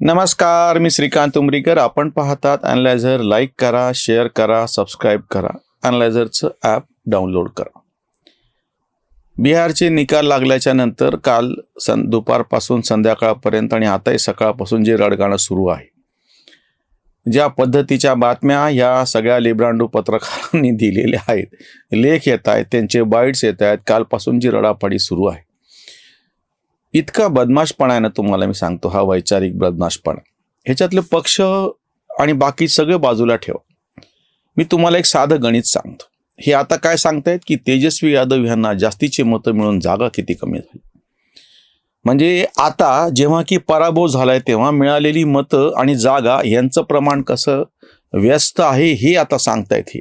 नमस्कार मी श्रीकांत उमरीकर. आपण पाहतात अनलायझर लाईक करा शेअर करा सबस्क्राईब करा. अनलायझरचं ॲप डाउनलोड करा. बिहारचे निकाल लागल्याच्या नंतर काल सं दुपारपासून संध्याकाळपर्यंत आणि आताही सकाळपासून जे रडगाणं सुरू आहे. ज्या पद्धतीच्या बातम्या ह्या सगळ्या लिब्रांडू पत्रकारांनी दिलेल्या आहेत. लेख येत आहेत त्यांचे बाईट्स येत आहेत. कालपासून जी रडापाडी सुरू आहे. इतका बदमाशपणा आहे ना तुम्हाला मी सांगतो हा वैचारिक बदमाशपणा. ह्याच्यातले पक्ष आणि बाकी सगळे बाजूला ठेव. मी तुम्हाला एक साधं गणित सांगतो. हे आता काय सांगतायत की तेजस्वी यादव यांना जास्तीचे मतं मिळून जागा किती कमी झाली? म्हणजे आता जेव्हा की पराभव झालाय तेव्हा मिळालेली मतं आणि जागा यांचं प्रमाण कसं व्यस्त आहे हे आता सांगतायत हे.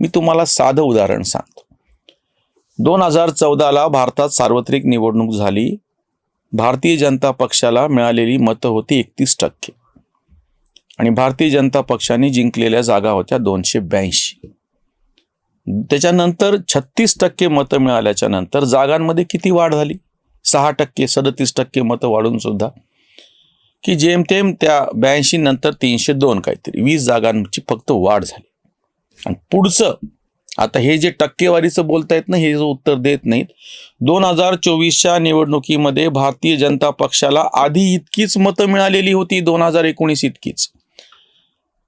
मी तुम्हाला साधं उदाहरण सांगतो. दोन हजार चौदाला भारतात सार्वत्रिक निवडणूक झाली. भारतीय जनता पक्षाला मिळालेली मतं होती एकतीस टक्के. आणि भारतीय जनता पक्षाने जिंकलेल्या जागा होत्या दोनशे ब्याऐंशी. त्याच्यानंतर छत्तीस टक्के मतं मिळाल्याच्या नंतर जागांमध्ये किती वाढ झाली? सहा टक्के सदतीस टक्के मतं वाढून सुद्धा. की जेमतेम त्या ब्याऐंशी नंतर तीनशे दोन काहीतरी वीस जागांची फक्त वाढ झाली. आणि पुढचं आता हे जे टक्केवारीचं बोलतायत ना हे उत्तर देत नाहीत. दोन हजार चोवीसच्या निवडणुकीमध्ये भारतीय जनता पक्षाला आधी इतकीच मतं मिळालेली होती दोन हजार एकोणीस इतकीच.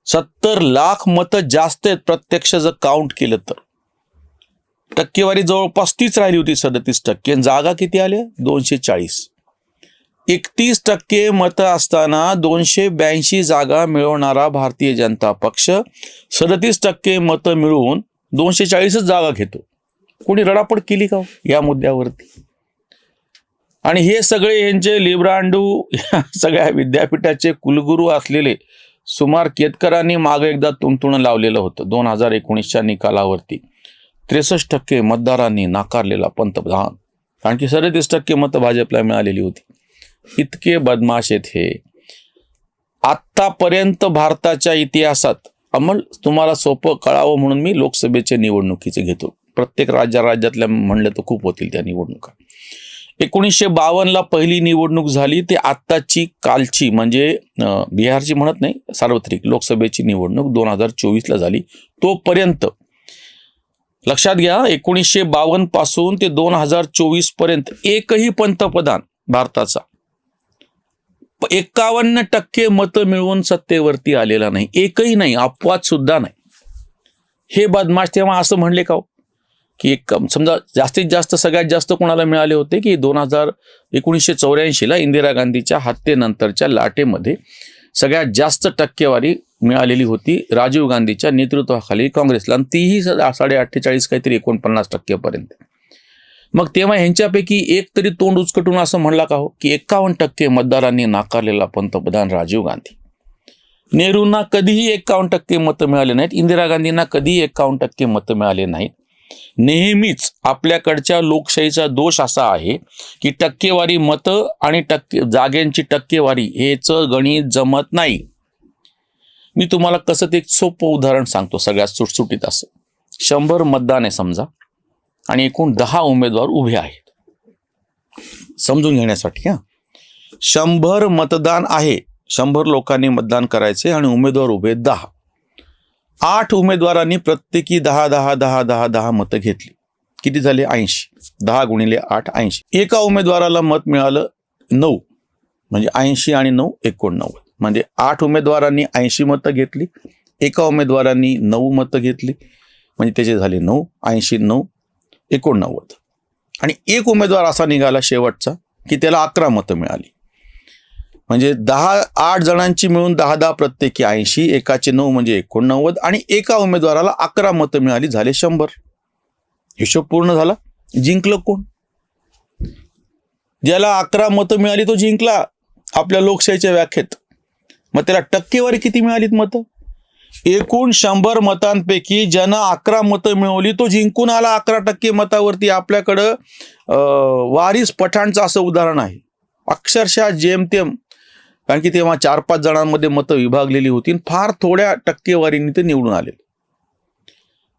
सत्तर लाख मतं जास्त आहेत प्रत्यक्ष जर काउंट केलं तर. टक्केवारी जवळपास तीच राहिली होती सदतीस टक्के. जागा किती आल्या? दोनशे चाळीस एकतीस टक्के मतं असताना दोनशे ब्याऐंशी जागा मिळवणारा भारतीय जनता पक्ष सदतीस टक्के मतं मिळवून दोनशे चाळीसच जागा घेतो. कोणी रडापड केली का हो या मुद्द्यावरती? आणि हे सगळे यांचे लिब्रांडू या सगळ्या विद्यापीठाचे कुलगुरू असलेले सुमार केतकरांनी मागे एकदा तुणतुण लावलेलं होतं. दोन हजार एकोणीसच्या निकालावरती. त्रेसष्ट टक्के मतदारांनी नाकारलेला पंतप्रधान कारण की सदतीस टक्के मतं भाजपला मिळालेली होती. इतके बदमाश आहेत हे. आत्तापर्यंत भारताच्या इतिहासात अंमल तुम्हाला सोपं कळावं म्हणून मी लोकसभेच्या निवडणुकीचे घेतो. प्रत्येक राज्या राज्यातल्या म्हणलं तर खूप होतील त्या निवडणुका. एकोणीसशे बावन्नला पहिली निवडणूक झाली ते आत्ताची कालची म्हणजे बिहारची म्हणत नाही सार्वत्रिक लोकसभेची निवडणूक दोन हजार चोवीसला झाली. तोपर्यंत लक्षात घ्या एकोणीसशे बावन्नपासून ते दोन हजार चोवीसपर्यंत एकही पंतप्रधान भारताचा एकावन्न टक्के मतं मिळवून सत्तेवरती आलेला नाही. एकही नाही अपवाद सुद्धा नाही. हे बदमाश तेव्हा असं म्हणले का हो? की एक समजा जास्तीत जास्त सगळ्यात जास्त कोणाला मिळाले होते की दोन हजार एकोणीसशे चौऱ्याऐंशीला इंदिरा गांधीच्या हत्येनंतरच्या लाटेमध्ये सगळ्यात जास्त टक्केवारी मिळालेली होती राजीव गांधीच्या नेतृत्वाखाली काँग्रेसला. आणि तीही साडे अठ्ठेचाळीस काहीतरी एकोणपन्नास टक्केपर्यंत मग तेव्हा ह्यांच्यापैकी एक तरी तोंड उचकटून असं म्हणला का हो की एकावन्न टक्के मतदारांनी नाकारलेला पंतप्रधान राजीव गांधी. नेहरूंना कधीही एकावन्न टक्के मतं मिळाले नाहीत इंदिरा गांधींना कधीही एकावन्न टक्के मतं मिळाले नाहीत. नेहमीच आपल्याकडच्या लोकशाहीचा दोष असा आहे की टक्केवारी मतं आणि टक्के जागेंची टक्केवारी हेच गणित जमत नाही. मी तुम्हाला कसं ते एक सोपं उदाहरण सांगतो सगळ्यात सुटसुटीत असं. शंभर मतदान आहे समजा आणि एकूण दहा उमेदवार उभे आहेत. समजून घेण्यासाठी हां. शंभर मतदान आहे. शंभर लोकांनी मतदान करायचे आणि उमेदवार उभे दहा. आठ उमेदवारांनी प्रत्येकी दहा दहा दहा दहा दहा मतं घेतली. किती झाले? ऐंशी. दहा गुणिले आठ ऐंशी. एका उमेदवाराला मत मिळालं नऊ. म्हणजे ऐंशी आणि नऊ एकोणनव्वद. म्हणजे आठ उमेदवारांनी ऐंशी मतं घेतली. एका उमेदवारांनी नऊ मतं घेतली. म्हणजे त्याचे झाले नऊ ऐंशी नऊ एकोणनव्वद. आणि एक उमेदवार असा निघाला शेवटचा की त्याला अकरा मतं मिळाली. म्हणजे दहा आठ जणांची मिळून दहा दहा प्रत्येकी ऐंशी एकाचे नऊ म्हणजे एकोणनव्वद आणि एका उमेदवाराला अकरा मतं मिळाली झाले शंभर. हिशोब पूर्ण झाला. जिंकलं कोण? ज्याला अकरा मतं मिळाली तो जिंकला आपल्या लोकशाहीच्या व्याख्येत. मग त्याला टक्केवारी किती मिळालीत मतं? एकूण शंभर मतांपैकी ज्यानं अकरा मतं मिळवली तो जिंकून आला अकरा टक्के मतावरती आपल्याकडं वारीस वारिस पठाणचं असं उदाहरण आहे. अक्षरशः जेमतेम कारण की तेव्हा चार पाच जणांमध्ये मतं विभागलेली होती आणि फार थोड्या टक्केवारीने ते निवडून आले.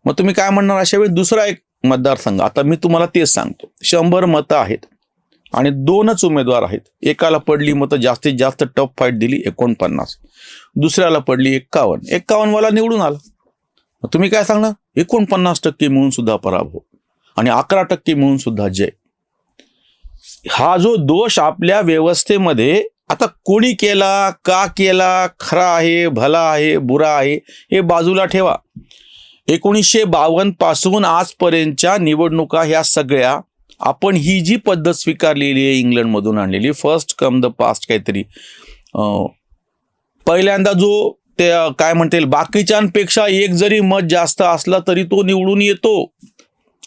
मग तुम्ही काय म्हणणार अशा वेळी? दुसरा एक मतदारसंघ. आता मी तुम्हाला तेच सांगतो. शंभर मतं आहेत. आणि दोनच उमेदवार आहेत. एकाला पडली मतं जास्तीत जास्त टफ फाईट दिली एकोणपन्नास. दुसऱ्याला पडली एक्कावन्न. एक्कावन्नवाला निवडून आला. मग तुम्ही काय सांगणार? एकोणपन्नास टक्के मिळून सुद्धा पराभव. आणि अकरा टक्के मिळून सुद्धा जय. हा जो दोष आपल्या व्यवस्थेमध्ये आता कोणी केला का केला खरा आहे भला आहे बुरा आहे हे बाजूला ठेवा. एकोणीसशे बावन्नपासून आजपर्यंतच्या निवडणुका ह्या सगळ्या आपण ही जी पद्धत स्वीकारलेली आहे इंग्लंडमधून आणलेली फर्स्ट कम द पास्ट काहीतरी पहिल्यांदा जो ते काय म्हणता येईल बाकीच्यांपेक्षा एक जरी मत जास्त असला तरी तो निवडून येतो.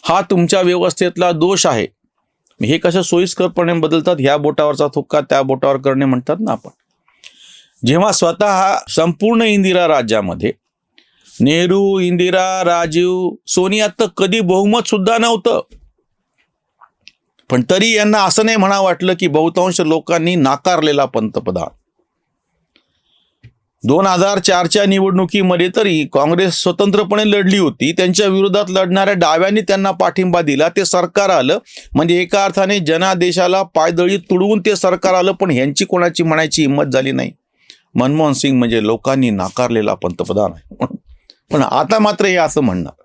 हा तुमच्या व्यवस्थेतला दोष आहे. हे कसं सोयीस्करपणे बदलतात ह्या बोटावरचा थुक्का त्या बोटावर करणे म्हणतात ना आपण. जेव्हा स्वतः संपूर्ण इंदिरा राज्यामध्ये नेहरू इंदिरा राजीव सोनिया तर कधी बहुमत सुद्धा नव्हतं. पण तरी यांना असं नाही म्हणा वाटलं की बहुतांश लोकांनी नाकारलेला पंतप्रधान. दोन हजार चारच्या निवडणुकीमध्ये तरी काँग्रेस स्वतंत्रपणे लढली होती. त्यांच्या विरोधात लढणाऱ्या डाव्यांनी त्यांना पाठिंबा दिला. ते सरकार आलं. म्हणजे एका अर्थाने जनादेशाला पायदळी तुडवून ते सरकार आलं पण ह्यांची कोणाची म्हणायची हिंमत झाली नाही. मनमोहन सिंग म्हणजे लोकांनी नाकारलेला पंतप्रधान आहे. पण आता मात्र हे असं म्हणणार.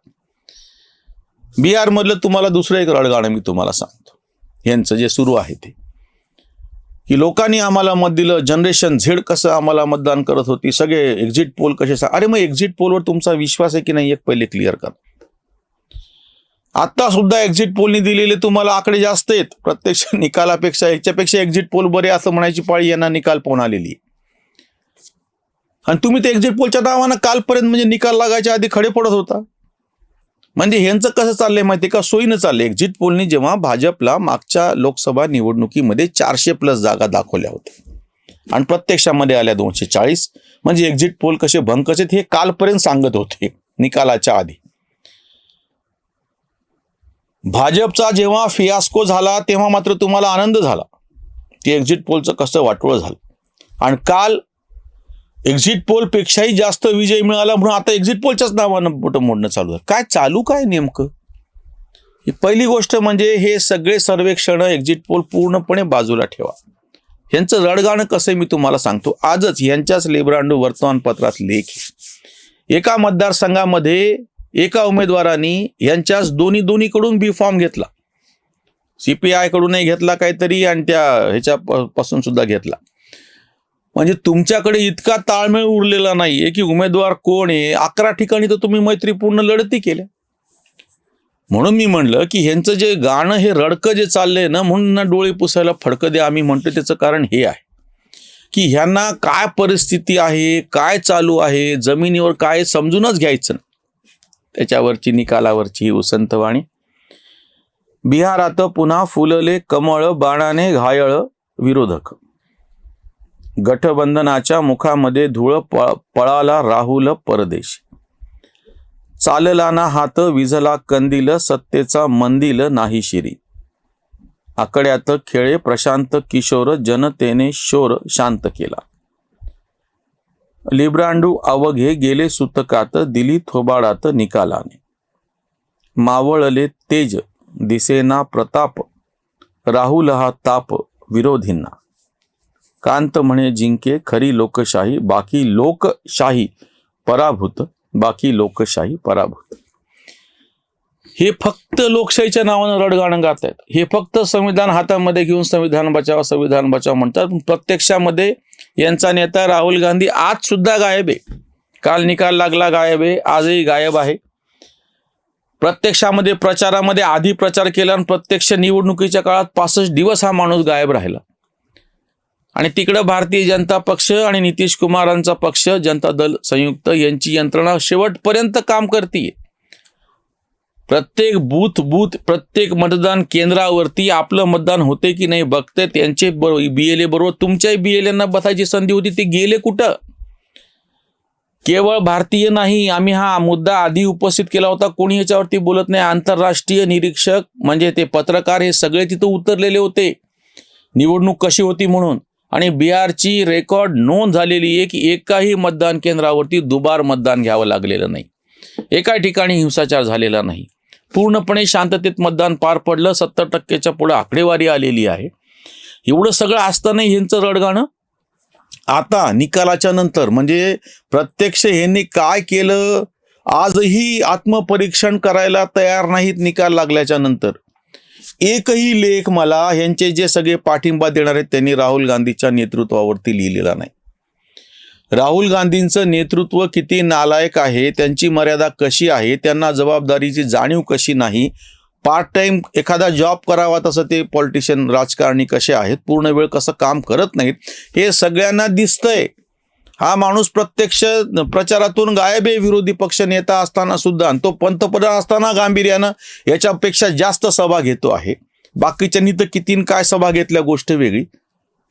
बिहारमधलं तुम्हाला दुसरं एक रडगाणं मी तुम्हाला सांगतो. यांचं जे सुरू आहे ते. की लोकांनी आम्हाला मत दिलं जनरेशन झेड कसं आम्हाला मतदान करत होती सगळे एक्झिट पोल कसे अरे मग एक्झिट पोलवर तुमचा विश्वास आहे की नाही एक पहिले क्लिअर कर. आता सुद्धा एक्झिट पोलनी दिलेले तुम्हाला आकडे जास्त आहेत. प्रत्यक्ष निकालापेक्षा याच्यापेक्षा एक्झिट पोल बरे असं म्हणायची पाळी यांना निकाल पाहून आलेली आणि तुम्ही ते एक्झिट पोलच्या नावानं कालपर्यंत म्हणजे निकाल लागायच्या आधी खडे पडत होता. म्हणजे ह्यांचं कसं चाललंय माहिती का? सोयीनं चाललंय. एक्झिट पोलनी जेव्हा भाजपला मागच्या लोकसभा निवडणुकीमध्ये चारशे प्लस जागा दाखवल्या होत्या. आणि प्रत्यक्षामध्ये आल्या दोनशे चाळीस. म्हणजे एक्झिट पोल कसे भंग आहेत हे कालपर्यंत सांगत होते निकालाच्या आधी. भाजपचा जेव्हा फियास्को झाला तेव्हा मात्र तुम्हाला आनंद झाला. ते एक्झिट पोलचं कसं वाटोळं झालं. आणि काल एक्झिट पोलपेक्षाही जास्त विजय मिळाला म्हणून आता एक्झिट पोलच्याच नावानं बोटं मोडणं चालू आहे. काय चालू काय नेमकं? ही पहिली गोष्ट म्हणजे हे सगळे सर्वेक्षण एक्झिट पोल पूर्णपणे बाजूला ठेवा. यांचं रडगाणं कसं आहे मी तुम्हाला सांगतो. आजच यांच्याच लेबरांडू वर्तमानपत्रात लेख एका मतदारसंघामध्ये एका उमेदवारांनी यांच्याच दोन्ही दोन्हीकडून बी फॉर्म घेतला. सीपीआय कडूनही घेतला काहीतरी आणि त्या ह्याच्या सुद्धा घेतला. म्हणजे तुमच्याकडे इतका ताळमेळ उरलेला नाहीये की उमेदवार कोण आहे? अकरा ठिकाणी तर तुम्ही मैत्रीपूर्ण लढती केल्या. म्हणून मी म्हणलं की ह्यांचं जे गाणं हे रडकं जे चाललंय ना म्हणून ना डोळे पुसायला फडकं द्या. आम्ही म्हणतो त्याचं कारण हे आहे. की ह्यांना काय परिस्थिती आहे काय चालू आहे जमिनीवर काय समजूनच घ्यायचं त्याच्यावरची निकालावरची उसंतवाणी. बिहारात पुन्हा फुलले कमळ बाणाने घायळ विरोधक. गठबंधनाच्या मुखामध्ये धुळ प पळाला राहुल परदेश. चालला ना हात विझला कंदील सत्तेचा मंदिल नाही शिरी. आकड्यात खेळे प्रशांत किशोर जनतेने शोर शांत केला. लिब्रांडू अवघे गेले सुतकात दिली थोबाडात निकालाने. मावळले तेज दिसेना प्रताप. राहुल हा ताप विरोधींना. कांत म्हणे जिंके खरी लोकशाही बाकी लोकशाही पराभूत बाकी लोकशाही पराभूत. हे फक्त लोकशाहीच्या नावानं रडगाणं गात आहेत हे फक्त संविधान हातामध्ये घेऊन संविधान बचाव संविधान बचाव म्हणतात. पण प्रत्यक्षामध्ये यांचा नेता राहुल गांधी आज सुद्धा गायब आहे. काल निकाल लागला गायब आहे. आजही गायब आहे. प्रत्यक्षामध्ये प्रचारामध्ये आधी प्रचार केला आणि प्रत्यक्ष निवडणुकीच्या काळात पासष्ट दिवस हा माणूस गायब राहिला. आणि तिकडं भारतीय जनता पक्ष आणि नितीश कुमारांचा पक्ष जनता दल संयुक्त यांची यंत्रणा शेवटपर्यंत काम करते प्रत्येक बूथ बूथ प्रत्येक मतदान केंद्रावरती आपलं मतदान होते की नाही बघते त्यांचे बी एल ए बरोबर तुमच्याही बी एल एना बसायची संधी होती ते गेले कुठं? केवळ भारतीय नाही आम्ही हा मुद्दा आधी उपस्थित केला होता कोणी याच्यावरती बोलत नाही. आंतरराष्ट्रीय निरीक्षक म्हणजे ते पत्रकार हे सगळे तिथं उतरलेले होते. निवडणूक कशी होती म्हणून. आणि बिहारची रेकॉर्ड नोंद झालेली आहे की एकाही मतदान केंद्रावरती दुबार मतदान घ्यावं लागलेलं नाही. एका ठिकाणी हिंसाचार झालेला नाही. पूर्णपणे शांततेत मतदान पार पडलं सत्तर टक्केच्या पुढे आकडेवारी आलेली आहे. एवढं सगळं असतानाही ह्यांचं रडगाणं? आता निकालाच्या नंतर म्हणजे प्रत्यक्ष ह्यांनी काय केलं? आजही आत्मपरीक्षण करायला तयार नाहीत निकाल लागल्याच्या नंतर. एकही लेख मला ह्यांचे जे सगळे पाठिंबा देणार आहेत त्यांनी राहुल गांधीच्या नेतृत्वावरती लिहिलेला नाही. राहुल गांधींचं नेतृत्व किती नालायक आहे त्यांची मर्यादा कशी आहे त्यांना जबाबदारीची जाणीव कशी नाही पार्ट टाईम एखादा जॉब करावा तसं ते पॉलिटिशियन राजकारणी कसे आहेत पूर्ण वेळ कसं काम करत नाहीत हे सगळ्यांना दिसतंय. हा माणूस प्रत्यक्ष प्रचारातून गायब आहे विरोधी पक्ष नेता असताना सुद्धा. आणि तो पंतप्रधान असताना गांभीर्यानं याच्यापेक्षा जास्त सभा घेतो आहे. बाकीच्यांनी तर कितीन काय सभा घेतल्या गोष्ट वेगळी.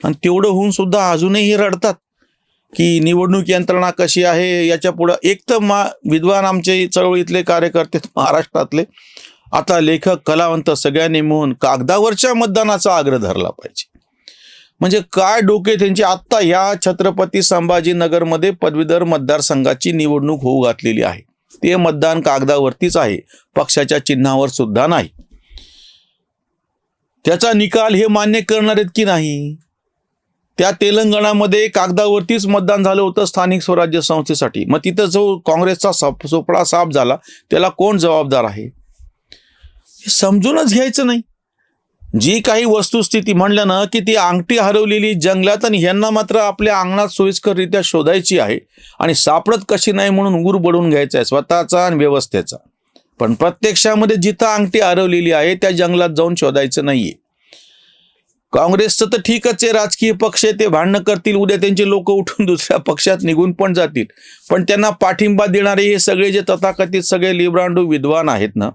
आणि तेवढं होऊन सुद्धा अजूनही रडतात की निवडणूक यंत्रणा कशी आहे याच्या पुढं एक तर मा विद्वान आमचे चळवळीतले कार्यकर्ते महाराष्ट्रातले. आता लेखक कलावंत सगळ्यांनी मिळून कागदावरच्या मतदानाचा आग्रह धरला पाहिजे. म्हणजे काय डोके त्यांची आत्ता या छत्रपती संभाजीनगरमध्ये पदवीधर मतदारसंघाची निवडणूक होऊ घातलेली आहे. ते मतदान कागदावरतीच आहे. पक्षाच्या चिन्हावर सुद्धा नाही. त्याचा निकाल हे मान्य करणार आहेत की नाही? त्या तेलंगणामध्ये कागदावरतीच मतदान झालं होतं स्थानिक स्वराज्य संस्थेसाठी. मग तिथं जो काँग्रेसचा सप सोपळा साफ झाला त्याला कोण जबाबदार आहे? हे समजूनच घ्यायचं नाही. जी काही वस्तुस्थिती म्हणलं ना की ती अंगठी हरवलेली जंगलात आणि ह्यांना मात्र आपल्या अंगणात सोयीस्कररित्या शोधायची आहे आणि सापडत कशी नाही म्हणून उर बडून घ्यायचा आहे स्वतःचा आणि व्यवस्थेचा. पण प्रत्यक्षामध्ये जिथं अंगठी हरवलेली आहे त्या जंगलात जाऊन शोधायचं नाहीये. काँग्रेसचं तर ठीकच आहे राजकीय पक्ष ते भांडणं करतील उद्या त्यांचे लोक उठून दुसऱ्या पक्षात निघून पण जातील. पण त्यांना पाठिंबा देणारे हे सगळे जे तथाकथित सगळे लिब्रांडू विद्वान आहेत ना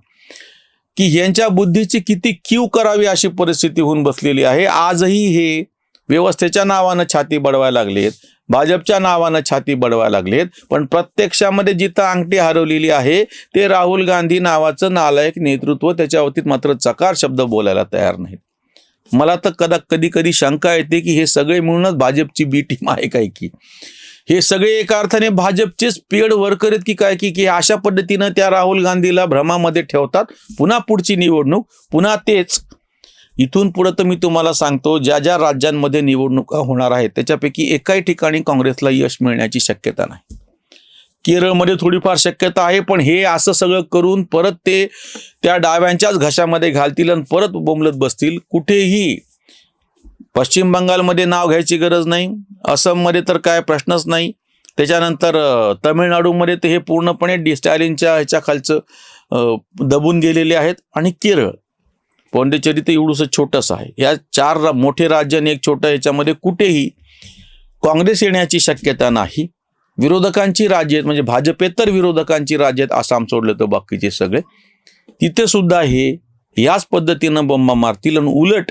की यांच्या बुद्धीची किती क्यू करावी अशी परिस्थिती होऊन बसलेली आहे. आजही हे व्यवस्थेच्या नावानं छाती बडवायला लागलेत. भाजपच्या नावानं छाती बडवायला लागलेत. पण प्रत्यक्षामध्ये जिथं अंगठी हरवलेली आहे ते राहुल गांधी नावाचं नालायक नेतृत्व त्याच्या बाबतीत मात्र चकार शब्द बोलायला तयार नाहीत. मला तर कदा कधी कधी शंका येते की हे सगळे मिळूनच भाजपची बी टीम आहे काय की? हे सगळे एका अर्थाने भाजपचेच पेड वर्कर आहेत की काय की की अशा पद्धतीनं त्या राहुल गांधीला भ्रमामध्ये ठेवतात. पुन्हा पुढची निवडणूक पुन्हा तेच. इथून पुढं तर मी तुम्हाला सांगतो ज्या ज्या राज्यांमध्ये निवडणुका होणार आहेत त्याच्यापैकी एकाही ठिकाणी काँग्रेसला यश मिळण्याची शक्यता नाही. केरळमध्ये थोडीफार शक्यता आहे पण हे असं सगळं करून परत ते त्या डाव्यांच्याच घशामध्ये घालतील आणि परत बोंबलत बसतील. कुठेही पश्चिम बंगालमध्ये नाव घ्यायची गरज नाही. असममध्ये तर काय प्रश्नच नाही. त्याच्यानंतर तमिळनाडूमध्ये तर हे पूर्णपणे डी स्टॅलिनच्या ह्याच्या खालचं दबून गेलेले आहेत. आणि केरळ पॉंडिचेरी तर एवढंसं छोटंसं आहे. या चार रा- मोठे राज्य आणि एक छोटं ह्याच्यामध्ये कुठेही काँग्रेस येण्याची शक्यता नाही. विरोधकांची राज्य आहेत म्हणजे भाजपेतर विरोधकांची राज्य आहेत आसाम सोडलं तर बाकीचे सगळे. तिथे सुद्धा हे याच पद्धतीनं बंबा मारतील आणि उलट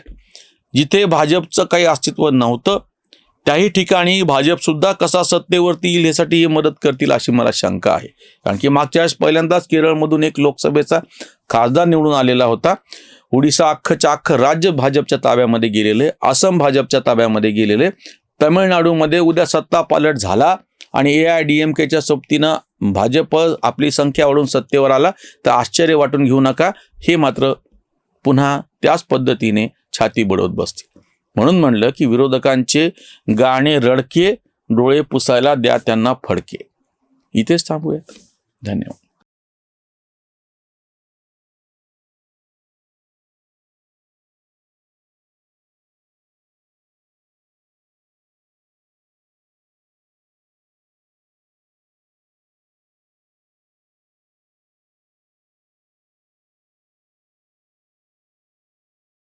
जिथे भाजपचं काही अस्तित्व नव्हतं त्याही ठिकाणी भाजपसुद्धा कसा सत्तेवरती येईल यासाठी हे मदत करतील अशी मला शंका आहे. कारण की मागच्या वेळेस पहिल्यांदाच केरळमधून एक लोकसभेचा खासदार निवडून आलेला होता. ओडिसा अख्खच्या अख्खं राज्य भाजपच्या ताब्यामध्ये गेलेले आसाम भाजपच्या ताब्यामध्ये गेलेले तमिळनाडूमध्ये उद्या सत्ता पालट झाला आणि ए आय डी एम केच्या सोबतीनं भाजप आपली संख्या वाढून सत्तेवर आला. तर आश्चर्य वाटून घेऊ नका. हे मात्र पुन्हा त्याच पद्धतीने छाती बडवत बसतील म्हणून म्हणलं की विरोधकांचे गाणे रडके डोळे पुसायला द्या त्यांना फडके. इथेच थांबूया. धन्यवाद.